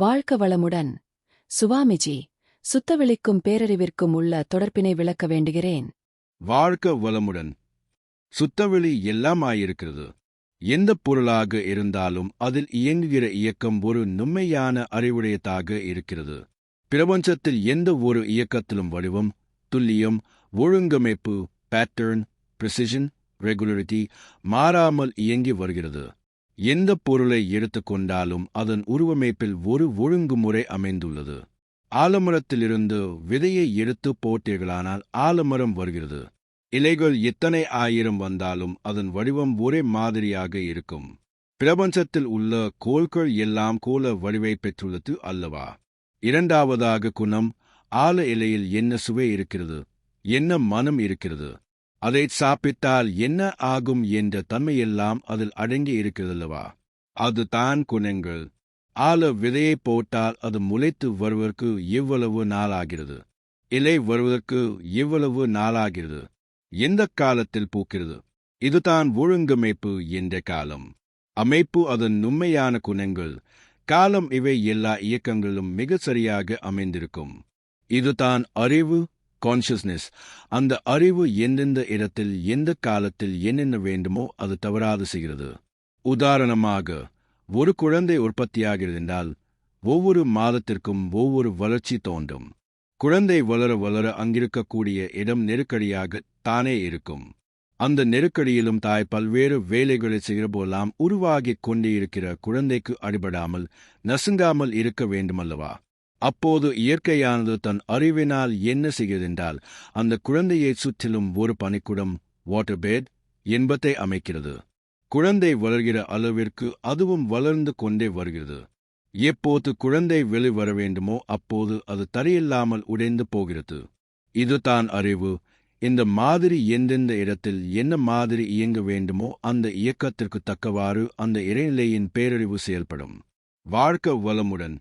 வாழ்க்க வளமுடன். சுவாமிஜி சுத்தவெளிக்கும் பேரறிவிற்கும் உள்ள தொடர்பினை விளக்க வேண்டுகிறேன். வாழ்க்க வளமுடன். சுத்தவெளி எல்லாமாயிருக்கிறது. எந்த பொருளாக இருந்தாலும் அதில் இயங்குகிற இயக்கம் ஒரு நுண்மையான அறிவுடையதாக இருக்கிறது. பிரபஞ்சத்தில் எந்த ஒரு இயக்கத்திலும் வடிவம் துல்லியம் ஒழுங்கமைப்பு பேட்டர்ன் ப்ரிசிஷன் ரெகுலரிட்டி மாறாமல் இயங்கி வருகிறது. எந்த பொருளை எடுத்துக்கொண்டாலும் அதன் உருவமைப்பில் ஒரு ஒழுங்குமுறை அமைந்துள்ளது. ஆலமரத்திலிருந்து விதையை எடுத்து போட்டீர்களானால் ஆலமரம் வருகிறது. இலைகள் எத்தனை ஆயிரம் வந்தாலும் அதன் வடிவம் ஒரே மாதிரியாக இருக்கும். பிரபஞ்சத்தில் உள்ள கோள்கள் எல்லாம் கோல வடிவை பெற்றுள்ளது அல்லவா? இரண்டாவதாக குணம் ஆல இலையில் என்ன சுவை இருக்கிறது? என்ன மனம் இருக்கிறது? அதை சாப்பிட்டால் என்ன ஆகும் என்ற தன்மையெல்லாம் அதில் அடங்கி இருக்கிறதல்லவா? அது தான் குணங்கள். ஆல விதையை போட்டால் அது முளைத்து வருவதற்கு எவ்வளவு நாளாகிறது? இலை வருவதற்கு எவ்வளவு நாளாகிறது? எந்த காலத்தில் பூக்கிறது? இதுதான் ஒழுங்கமைப்பு என்ற காலம். அமைப்பு அதன் உண்மையான குணங்கள். காலம் இவை எல்லா இயக்கங்களிலும் மிக சரியாக அமைந்திருக்கும். இதுதான் அறிவு கான்ஷியஸ்னஸ் அந்த அறிவு எந்தெந்த இடத்தில் எந்த காலத்தில் என்னென்ன வேண்டுமோ அது தவறாது செய்கிறது. உதாரணமாக ஒரு குழந்தை உற்பத்தியாகிறது என்றால் ஒவ்வொரு மாதத்திற்கும் ஒவ்வொரு வளர்ச்சி தோன்றும். குழந்தை வளர வளர அங்கிருக்கக்கூடிய இடம் நெருக்கடியாக தானே இருக்கும். அந்த நெருக்கடியிலும் தாய் பல்வேறு வேலைகளை செய்கிறபோலாம் உருவாகிக் கொண்டே இருக்கிற குழந்தைக்கு அடிபடாமல் நசுங்காமல் இருக்க வேண்டுமல்லவா? அப்போது இயற்கையானது தன் அறிவினால் என்ன செய்கிறதென்றால் அந்த குழந்தையை சுற்றிலும் ஒரு பனிக்குடம் வாட்டர் பேட் என்பதை அமைக்கிறது. குழந்தை வளர்கிற அளவிற்கு அதுவும் வளர்ந்து கொண்டே வருகிறது. எப்போது குழந்தை வெளிவர வேண்டுமோ அப்போது அது தரையில்லாமல் உடைந்து போகிறது. இதுதான் அறிவு. இந்த மாதிரி எந்தெந்த இடத்தில் என்ன மாதிரி இயங்க வேண்டுமோ அந்த இயக்கத்திற்கு தக்கவாறு அந்த இறைநிலையின் பேரறிவு செயல்படும். வாழ்க்க வளமுடன்.